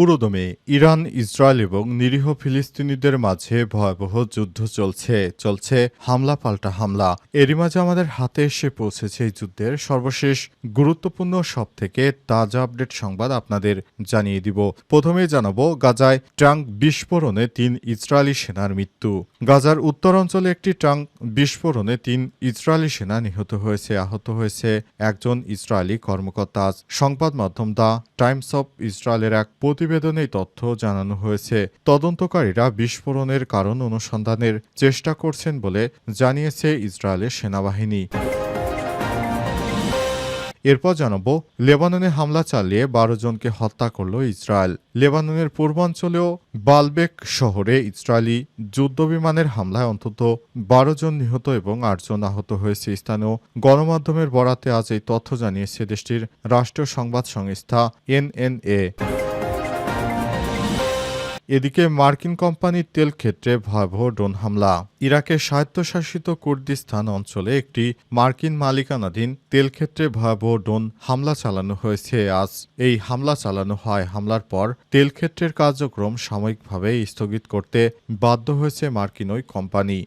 পুরোদমে Iran, Israel এবং নিরীহ ফিলিস্তিনিদের মাঝে ভয়াবহ যুদ্ধ চলছে চলছে হামলা পাল্টা হামলা। এরই মাঝে আমাদের হাতে এসে পৌঁছেছে এই যুদ্ধের সর্বশেষ গুরুত্বপূর্ণ সব থেকে তাজা আপডেট সংবাদ আপনাদের জানিয়ে দিব। প্রথমে জানাব, গাজায় ট্যাঙ্ক বিস্ফোরণে তিন ইসরায়েলি সেনার মৃত্যু। গাজার উত্তরাঞ্চলে একটি ট্যাঙ্ক বিস্ফোরণে তিন ইসরায়েলি সেনা নিহত হয়েছে, আহত হয়েছে একজন ইসরায়েলি কর্মকর্তা। সংবাদ মাধ্যম দ্য টাইমস অফ ইসরায়েলের এক প্রতিবেদনে এই তথ্য জানানো হয়েছে। তদন্তকারীরা বিস্ফোরণের কারণ অনুসন্ধানের চেষ্টা করছেন বলে জানিয়েছে ইসরায়েলের সেনাবাহিনী। এরপর জানাব, লেবাননে হামলা চালিয়ে বারো জনকে হত্যা করল ইসরায়েল। লেবাননের পূর্বাঞ্চলেও বালবেক শহরে ইসরায়েলি যুদ্ধবিমানের হামলায় অন্তত বারো জন নিহত এবং আটজন আহত হয়েছে। স্থানীয় গণমাধ্যমের বরাতে আজ এই তথ্য জানিয়েছে দেশটির রাষ্ট্রীয় সংবাদ সংস্থা এনএনএ। এদিকে মার্কিন কোম্পানির তেল ক্ষেত্রে ভয়াবহ ড্রোন হামলা। ইরাকের স্বায়ত্তশাসিত কুর্দিস্তান অঞ্চলে একটি মার্কিন মালিকানাধীন তেল ক্ষেত্রে ভয়াবহ ড্রোন হামলা চালানো হয়েছে। আজ এই হামলা চালানো হয়। হামলার পর তেল ক্ষেত্রের কার্যক্রম সাময়িকভাবে স্থগিত করতে বাধ্য হয়েছে মার্কিন ওই কোম্পানি।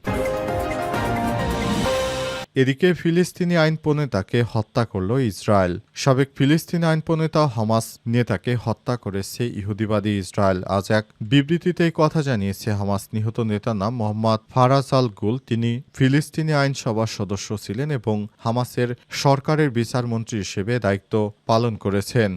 এদিকে ফিলিস্তিনি আইন প্রণেতাকে হত্যা করল ইসরায়েল। সাবেক ফিলিস্তিনি আইন প্রণেতা হামাস নেতাকে হত্যা করেছে ইহুদিবাদী ইসরায়েল। আজ এক বিবৃতিতে কথা জানিয়েছে হামাস নিহত নেতার নাম মোহাম্মদ ফারাজ আল গুল। তিনি ফিলিস্তিনি আইনসভার সদস্য ছিলেন এবং হামাসের সরকারের বিচারমন্ত্রী হিসেবে দায়িত্ব পালন করেছেন।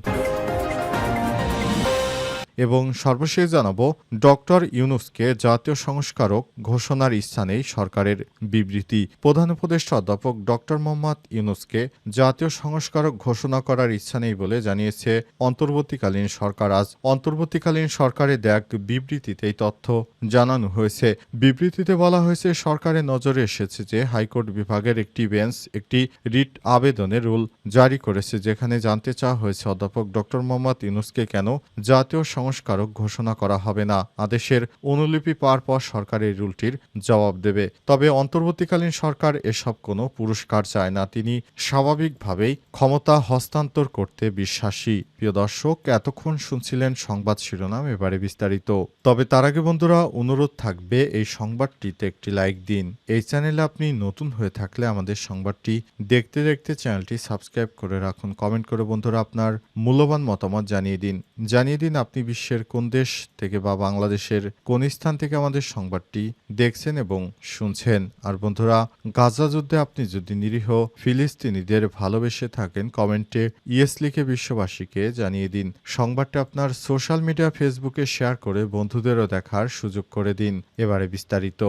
এবং সর্বশেষ জানাব, ডক্টর ইউনুসকে জাতীয় সংস্কারক ঘোষণার ইচ্ছা নেই সরকারের বিবৃতি। প্রধান উপদেষ্টা অধ্যাপক ডক্টর মোহাম্মদ ইউনুসকে জাতীয় সংস্কারক ঘোষণা করার ইচ্ছা নেই বলে জানিয়েছে, অন্তর্বর্তীকালীন সরকার আজ অন্তর্বর্তীকালীন সরকারের এক বিবৃতিতে এই তথ্য জানানো হয়েছে। বিবৃতিতে বলা হয়েছে, সরকারের নজরে এসেছে যে হাইকোর্ট বিভাগের একটি বেঞ্চ একটি রিট আবেদনের রুল জারি করেছে, যেখানে জানতে চাওয়া হয়েছে অধ্যাপক ডক্টর মোহাম্মদ ইউনুসকে কেন জাতীয় সংস্কারক ঘোষণা করা হবে না। আদেশের অনুলিপি পাওয়ার পর সরকার এই রুলটির জবাব দেবে। তবে অন্তর্বর্তীকালীন সরকার এসব কোনো পুরস্কার চায় না। তিনি স্বাভাবিকভাবেই ক্ষমতা হস্তান্তর করতে বিশ্বাসী। প্রিয় দর্শক, এতক্ষণ শুনছিলেন সংবাদ শিরোনাম, এবারে বিস্তারিত। তবে তার আগে বন্ধুরা, অনুরোধ থাকবে এই সংবাদটিতে একটি লাইক দিন। এই চ্যানেলে আপনি নতুন হয়ে থাকলে আমাদের সংবাদটি দেখতে দেখতে চ্যানেলটি সাবস্ক্রাইব করে রাখুন। কমেন্ট করে বন্ধুরা আপনার মূল্যবান মতামত জানিয়ে দিন। জানিয়ে দিন আপনি বিশ্বের কোন দেশ থেকে বা বাংলাদেশের কোন স্থান থেকে আমাদের সংবাদটি দেখছেন এবং শুনছেন। আর বন্ধুরা, গাজা যুদ্ধে আপনি যদি নিরীহ ফিলিস্তিনিদের ভালোবেসে থাকেন, কমেন্টে ইয়েস লিখে বিশ্ববাসীকে জানিয়ে দিন। সংবাদটা আপনার সোশ্যাল মিডিয়া, ফেসবুকে শেয়ার করে বন্ধুদেরও দেখার সুযোগ করে দিন। এবারে বিস্তারিত।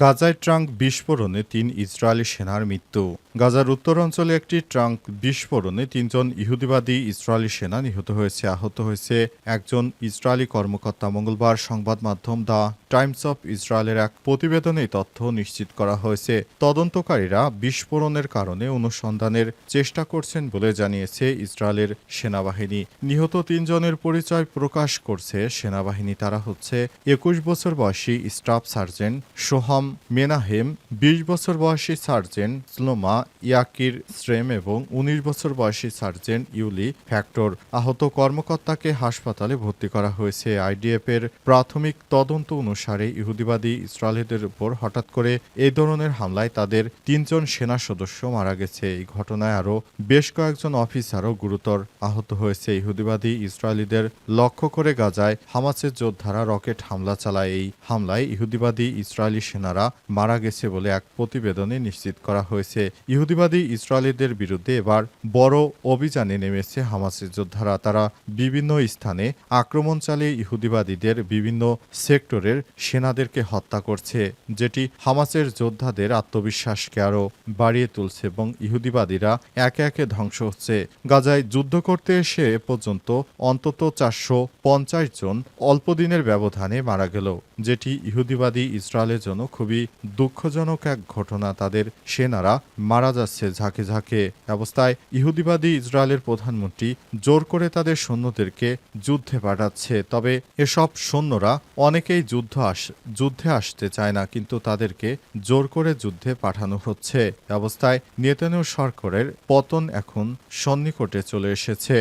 গাজায় ট্রাঙ্ক বিস্ফোরণে তিন ইসরায়েলি সেনার মৃত্যু। গাজার উত্তরাঞ্চলে একটি ট্রাঙ্ক বিস্ফোরণে তিনজন ইহুদিবাদী ইসরায়েলি সেনা নিহত হয়েছে। আহত হয়েছে একজন ইসরায়েলি কর্মকর্তা। মঙ্গলবার সংবাদ মাধ্যম দ্য টাইমস অফ ইসরায়েলের এক প্রতিবেদনে তথ্য নিশ্চিত করা হয়েছে। তদন্তকারীরা বিস্ফোরণের কারণে অনুসন্ধানের চেষ্টা করছেন বলে জানিয়েছে ইসরায়েলের সেনাবাহিনী। নিহত তিনজনের পরিচয় প্রকাশ করছে সেনাবাহিনী। তারা হচ্ছে একুশ বছর বয়সী স্টাফ সার্জেন্ট সোহাম মেনাহেম, বিশ বছর বয়সী সার্জেন্ট স্লোমা ইয়াকির শ্রেম এবং উনিশ বছর বয়সী সার্জেন্ট ইউলি ফ্যাক্টর আহত কর্মকর্তাকে হাসপাতালে ভর্তি করা হয়েছে। আইডিএফ এর প্রাথমিক তদন্ত অনুসারে ইহুদিবাদী ইসরায়েলিদের উপর হঠাৎ করে এই ধরনের হামলায় তাদের তিনজন সেনা সদস্য মারা গেছে। এই ঘটনায় আরও বেশ কয়েকজন অফিসারও গুরুতর আহত হয়েছে। ইহুদিবাদী ইসরায়েলিদের লক্ষ্য করে গাজায় হামাসের যোদ্ধারা রকেট হামলা চালায়। এই হামলায় ইহুদিবাদী ইসরায়েলি সেনারা মারা গেছে বলে এক প্রতিবেদনে নিশ্চিত করা হয়েছে। ইহুদিবাদী ইসরায়েলিদের বিরুদ্ধে এবার বড় অভিযানে নেমেছে হামাসের যোদ্ধারা। তারা বিভিন্ন স্থানে আক্রমণ চালিয়ে ইহুদিবাদীদের বিভিন্ন সেক্টরের সেনাদেরকে হত্যা করছে, যেটি হামাসের যোদ্ধাদের আত্মবিশ্বাসকে আরও বাড়িয়ে তুলছে এবং ইহুদিবাদীরা একে একে ধ্বংস হচ্ছে। গাজায় যুদ্ধ করতে এসে এ পর্যন্ত অন্তত চারশো পঞ্চাশ জন অল্প দিনের ব্যবধানে মারা গেল, যেটি ইহুদিবাদী ইসরায়েলের জন্য খুবই দুঃখজনক এক ঘটনা। তাদের সেনারা মারা মারা যাচ্ছে ঝাঁকে ঝাঁকে অবস্থায় ইহুদিবাদী ইসরায়েলের প্রধানমন্ত্রী জোর করে তাদের সৈন্যদেরকে যুদ্ধে পাঠাচ্ছে। তবে এসব সৈন্যরা অনেকেই যুদ্ধ আস, যুদ্ধে আসতে চায় না, কিন্তু তাদেরকে জোর করে যুদ্ধে পাঠানো হচ্ছে। অবস্থায় নেতানু সরকারের পতন এখন সন্নিকটে চলে এসেছে।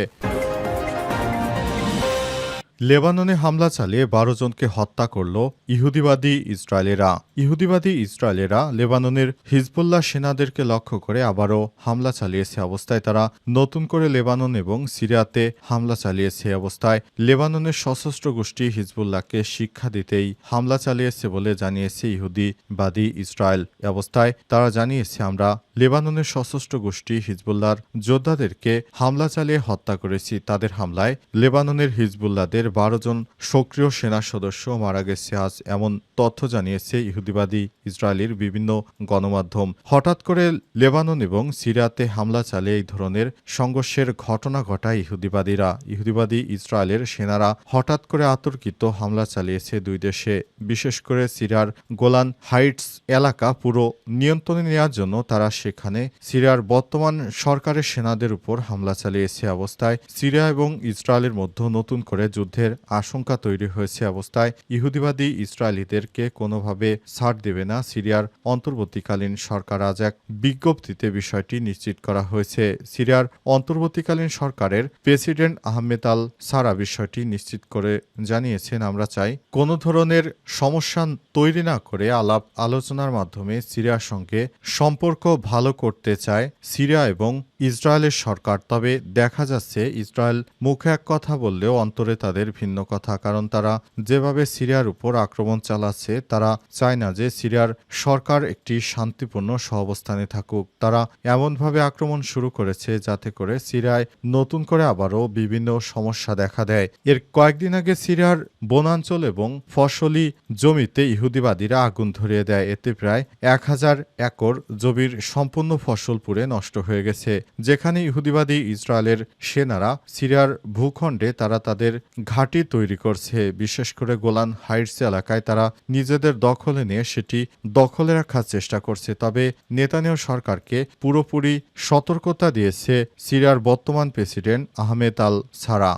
লেবাননে হামলা চালিয়ে বারো জনকে হত্যা করল ইহুদিবাদী ইসরায়েলেরা। ইহুদিবাদী ইসরায়েলেরা লেবাননের হিজবুল্লাহ সেনাদেরকে লক্ষ্য করে আবারও হামলা চালিয়েছে অবস্থায় তারা নতুন করে লেবানন এবং সিরিয়াতে হামলা চালিয়েছে অবস্থায়। লেবাননের সশস্ত্র গোষ্ঠী হিজবুল্লাহকে শিক্ষা দিতেই হামলা চালিয়েছে বলে জানিয়েছে ইহুদিবাদী ইসরায়েল। অবস্থায় তারা জানিয়েছে, আমরা লেবাননের সশস্ত্র গোষ্ঠী হিজবুল্লাহর যোদ্ধাদেরকে হামলা চালিয়ে হত্যা করেছি। তাদের হামলায় লেবাননের হিজবুল্লাহদের বারো জন সক্রিয় সেনা সদস্য মারা গেছে। আজ এমন তথ্য জানিয়েছে ইহুদিবাদী ইসরায়েলের বিভিন্ন গণমাধ্যম। হঠাৎ করে লেবানন এবং সিরিয়াতে হামলা চালিয়ে এই ধরনের সংঘর্ষের ঘটনা ঘটায় ইহুদিবাদীরা। ইহুদিবাদী ইসরায়েলের সেনারা হঠাৎ করে আতর্কিত হামলা চালিয়েছে দুই দেশে। বিশেষ করে সিরিয়ার গোলান হাইটস এলাকা পুরো নিয়ন্ত্রণে নেওয়ার জন্য তারা সেখানে সিরিয়ার বর্তমান সরকারের সেনাদের উপর হামলা চালিয়েছে অবস্থায়। সিরিয়া এবং ইসরায়েলের মধ্যে নতুন করে যুদ্ধের আশঙ্কা তৈরি হয়েছে অবস্থায়। ইহুদিবাদী ইসরায়েলিদেরকে কোনোভাবে ছাড় দেবে না সিরিয়ার অন্তর্বর্তীকালীন সরকার। আজ এক বিজ্ঞপ্তিতে বিষয়টি নিশ্চিত করা হয়েছে। সিরিয়ার অন্তর্বর্তীকালীন সরকারের প্রেসিডেন্ট আহমেদ আল সারা বিষয়টি নিশ্চিত করে জানিয়েছেন, আমরা চাই কোনো ধরনের সমস্যা তৈরি না করে আলাপ আলোচনার মাধ্যমে সিরিয়ার সঙ্গে সম্পর্ক ভালো করতে চায় সিরিয়া এবং ইসরায়েলের সরকার। তবে দেখা যাচ্ছে, ইসরায়েল মুখে এক কথা বললেও অন্তরে তাদের ভিন্ন কথা, কারণ তারা যেভাবে সিরিয়ার উপর আক্রমণ চালাচ্ছে, তারা চায় না যে সিরিয়ার সরকার একটি শান্তিপূর্ণ সহাবস্থানে থাকুক। তারা এমনভাবে আক্রমণ শুরু করেছে যাতে করে সিরিয়ায় নতুন করে আবারও বিভিন্ন সমস্যা দেখা দেয়। এর কয়েকদিন আগে সিরিয়ার বনাঞ্চল এবং ফসলি জমিতে ইহুদিবাদীরা আগুন ধরিয়ে দেয়। এতে প্রায় এক হাজার একর জমির সম্পূর্ণ ফসল পুড়ে নষ্ট হয়ে গেছে। যেখানে ইহুদিবাদী ইসরায়েলের সেনারা সিরিয়ার ভূখণ্ডে তারা তাদের ঘাঁটি তৈরি করছে। বিশেষ করে গোলান হাইটস এলাকায় তারা নিজেদের দখলে নিয়ে সেটি দখলে রাখার চেষ্টা করছে। তবে নেতানিয়াহু সরকারকে পুরোপুরি সতর্কতা দিয়েছে সিরিয়ার বর্তমান প্রেসিডেন্ট আহমেদ আল সারা।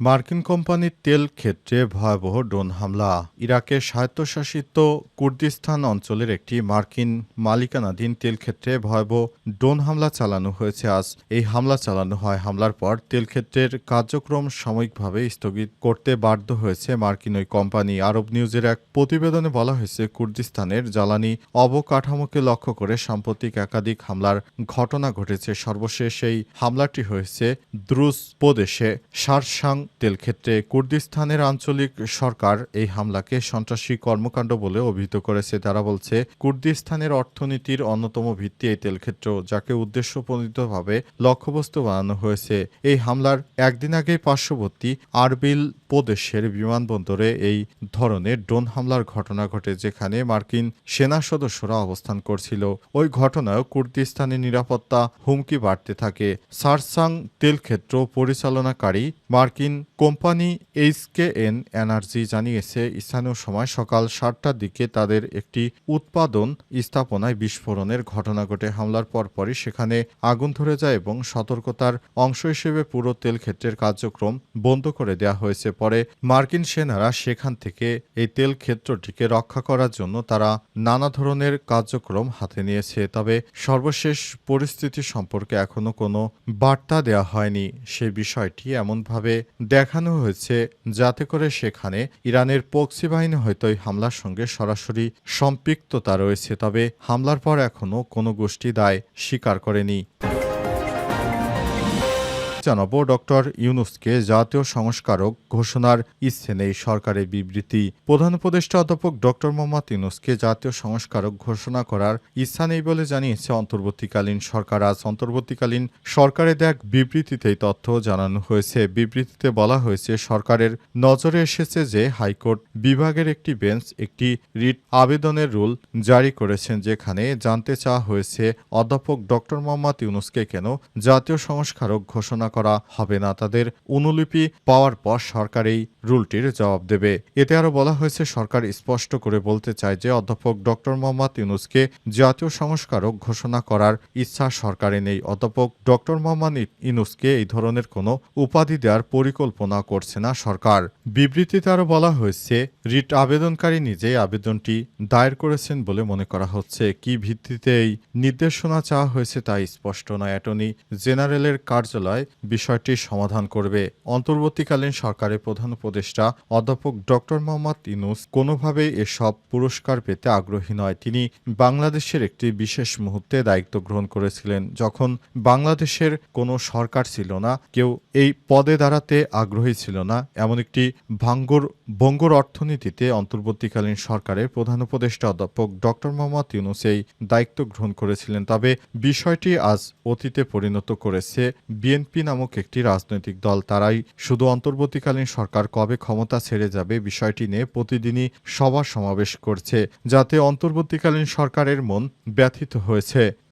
মার্কিন কোম্পানির তেল ক্ষেত্রে ভয়াবহ ড্রোন হামলা। ইরাকের স্বায়ত্তশাসিত কুর্দিস্তান অঞ্চলের একটি মার্কিন মালিকানাধীন তেল ক্ষেত্রে ভয়াবহ ড্রোন হামলা চালানো হয়েছে আজ। এই হামলা চালানো হয়, হামলার পর তেল ক্ষেত্রের কার্যক্রম সাময়িকভাবে স্থগিত করতে বাধ্য হয়েছে মার্কিন ওই কোম্পানি। আরব নিউজের এক প্রতিবেদনে বলা হয়েছে, কুর্দিস্তানের জ্বালানি অবকাঠামোকে লক্ষ্য করে সাম্প্রতিক একাধিক হামলার ঘটনা ঘটেছে। সর্বশেষ এই হামলাটি হয়েছে দ্রুজ প্রদেশে সারসাং তেলক্ষেত্রে কুর্দিস্তানের আঞ্চলিক সরকার এই হামলাকে সন্ত্রাসী কর্মকাণ্ড বলে অভিহিত করেছে। তারা বলছে, কুর্দিস্তানের অর্থনীতির অন্যতম ভিত্তি এই তেলক্ষেত্র, যাকে উদ্দেশ্যপ্রণীতভাবে লক্ষ্যবস্তু বানানো হয়েছে। এই হামলার একদিন আগে পার্শ্ববর্তী আরবিল প্রদেশের বিমানবন্দরে এই ধরনের ড্রোন হামলার ঘটনা ঘটে, যেখানে মার্কিন সেনা সদস্যরা অবস্থান করছিল। ওই ঘটনায় কুর্দিস্তানের নিরাপত্তা হুমকি বাড়তে থাকে। সারসাং তেলক্ষেত্র পরিচালনাকারী মার্কিন কোম্পানি এইচকেএন এনার্জি জানিয়েছে, স্থানীয় সময় সকাল সাতটার দিকে তাদের একটি উৎপাদন স্থাপনায় বিস্ফোরণের ঘটনা ঘটে। হামলার পরপরই সেখানে আগুন ধরে যায় এবং সতর্কতার অংশ হিসেবে পুরো তেল ক্ষেত্রের কার্যক্রম বন্ধ করে দেওয়া হয়েছে। পরে মার্কিন সেনারা সেখান থেকে এই তেল ক্ষেত্রটিকে রক্ষা করার জন্য তারা নানা ধরনের কার্যক্রম হাতে নিয়েছে। তবে সর্বশেষ পরিস্থিতি সম্পর্কে এখনও কোনো বার্তা দেওয়া হয়নি। সে বিষয়টি এমনভাবে দেখানো হয়েছে যাতে করে সেখানে ইরানের পক্সি বাহিনী হয়তো হামলার সঙ্গে সরাসরি সম্পৃক্ততা রয়েছে, তবে হামলার পর এখনও কোনো গোষ্ঠী দায় স্বীকার করেনি। জানাব ডক্টর ইউনুসকে জাতীয় সংস্কারক ঘোষণার ইচ্ছে নেই সরকারের বিবৃতি। প্রধান উপদেষ্টা অধ্যাপক ডক্টর মোহাম্মদ ইউনুসকে জাতীয় সংস্কারক ঘোষণা করার ইচ্ছা নেই বলে জানিয়েছে অন্তর্বর্তীকালীন সরকার। আজ অন্তর্বর্তীকালীন সরকারের এক বিবৃতিতে এই তথ্য জানানো হয়েছে। বিবৃতিতে বলা হয়েছে, সরকারের নজরে এসেছে যে হাইকোর্ট বিভাগের একটি বেঞ্চ একটি রিট আবেদনের রুল জারি করেছেন, যেখানে জানতে চাওয়া হয়েছে অধ্যাপক ডক্টর মোহাম্মদ ইউনুসকে কেন জাতীয় সংস্কারক ঘোষণা করা হবে না। তাদের অনুলিপি পাওয়ার পর সরকার এই রুলটির জবাব দেবে। এতে আরও বলা হয়েছে, সরকার স্পষ্ট করে বলতে চায় যে, অধ্যাপক ডক্টর মোহাম্মদ ইউনুসকে জাতীয় সংস্কারক ঘোষণা করার ইচ্ছা সরকারে নেই। অধ্যাপক ডক্টর মোহাম্মদ ইউনুসকে এই ধরনের কোনো উপাধি দেওয়ার পরিকল্পনা করছে না সরকার। বিবৃতিতে আরও বলা হয়েছে, রিট আবেদনকারী নিজেই আবেদনটি দায়ের করেছেন বলে মনে করা হচ্ছে। কি ভিত্তিতে এই নির্দেশনা চাওয়া হয়েছে তা স্পষ্ট নয়। অ্যাটর্নি জেনারেলের কার্যালয় বিষয়টি সমাধান করবে। অন্তর্বর্তীকালীন সরকারের প্রধান উপদেষ্টা অধ্যাপক ডক্টর মোহাম্মদ ইনুস কোনোভাবেই এসব পুরস্কার পেতে আগ্রহী নয়। তিনি বাংলাদেশের একটি বিশেষ মুহূর্তে দায়িত্ব গ্রহণ করেছিলেন। যখন বাংলাদেশের কোনো সরকার ছিল না, কেউ এই পদে দাঁড়াতে আগ্রহী ছিল না। এমন একটি ভাঙ্গর বঙ্গর অর্থনীতিতে অন্তর্বর্তীকালীন সরকারের প্রধান উপদেষ্টা অধ্যাপক ডক্টর মোহাম্মদ ইউনুস এই দায়িত্ব গ্রহণ করেছিলেন। তবে বিষয়টি আজ অতীতে পরিণত করেছে বিএনপি নামক একটি রাজনৈতিক দল। তারাই শুধু অন্তর্বর্তীকালীন সরকার কবে ক্ষমতা ছেড়ে যাবে বিষয়টি নিয়ে প্রতিদিনই সভা সমাবেশ করছে, যাতে অন্তর্বর্তীকালীন সরকারের মন ব্যথিত হয়েছে।